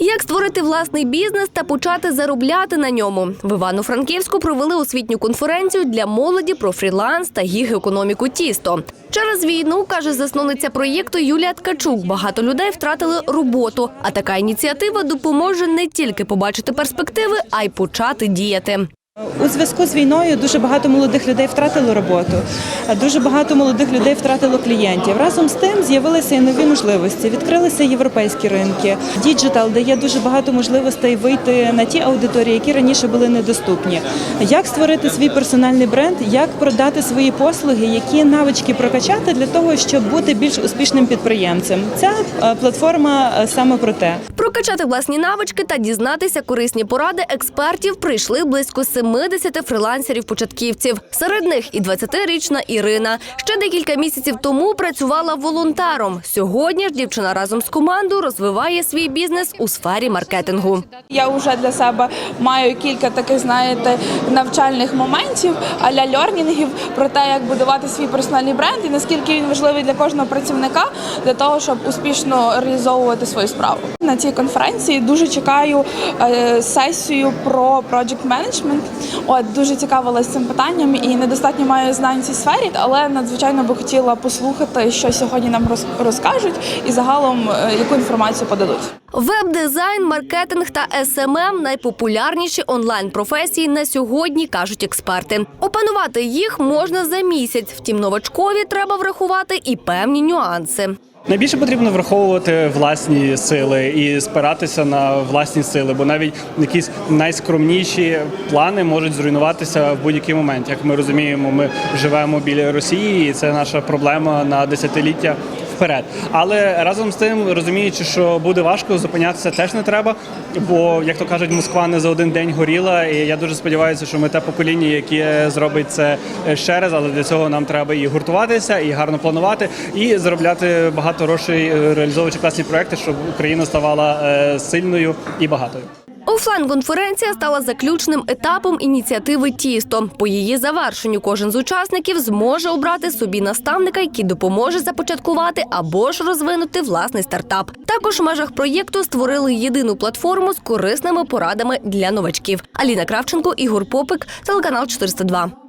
Як створити власний бізнес та почати заробляти на ньому? В Івано-Франківську провели освітню конференцію для молоді про фріланс та гіг-економіку тісто. Через війну каже засновниця проєкту Юлія Ткачук. Багато людей втратили роботу. А така ініціатива допоможе не тільки побачити перспективи, а й почати діяти. У зв'язку з війною дуже багато молодих людей втратило роботу, дуже багато молодих людей втратило клієнтів. Разом з тим з'явилися і нові можливості. Відкрилися європейські ринки. Діджитал дає дуже багато можливостей вийти на ті аудиторії, які раніше були недоступні. Як створити свій персональний бренд, як продати свої послуги, які навички прокачати для того, щоб бути більш успішним підприємцем. Ця е, платформа е, саме про те. Прокачати власні навички та дізнатися корисні поради експертів прийшли близько 70 фрилансерів-початківців. Серед них і 20-річна Ірина. Ще декілька місяців тому працювала волонтером. Сьогодні ж дівчина разом з командою розвиває свій бізнес у сфері маркетингу. Я вже для себе маю кілька таких, знаєте, навчальних моментів, аля льорнінгів про те, як будувати свій персональний бренд і наскільки він важливий для кожного працівника для того, щоб успішно реалізовувати свою справу. На цій конференції дуже чекаю е, сесію про project management. От дуже цікавилася цим питанням і недостатньо маю знань в цій сфері, але надзвичайно би хотіла послухати, що сьогодні нам роз- розкажуть, і загалом е, яку інформацію подадуть. Веб-дизайн, маркетинг та СММ – найпопулярніші онлайн-професії на сьогодні, кажуть експерти. Опанувати їх можна за місяць. Втім, новачкові треба врахувати і певні нюанси. Найбільше потрібно враховувати власні сили і спиратися на власні сили, бо навіть якісь найскромніші плани можуть зруйнуватися в будь-який момент. Як ми розуміємо, ми живемо біля Росії, і це наша проблема на десятиліття вперед. Але разом з тим, розуміючи, що буде важко, зупинятися теж не треба. Бо, як то кажуть, Москва не за один день горіла. І я дуже сподіваюся, що ми те покоління, яке зробить це ще раз, але для цього нам треба і гуртуватися, і гарно планувати, і заробляти багато грошей, е, реалізовуючи класні проекти, щоб Україна ставала е, сильною і багатою. Офлайн-конференція стала заключним етапом ініціативи Тісто. По її завершенню кожен з учасників зможе обрати собі наставника, який допоможе започаткувати або ж розвинути власний стартап. Також в межах проєкту створили єдину платформу з корисними порадами для новачків. Аліна Кравченко, Ігор Попик, телеканал 402.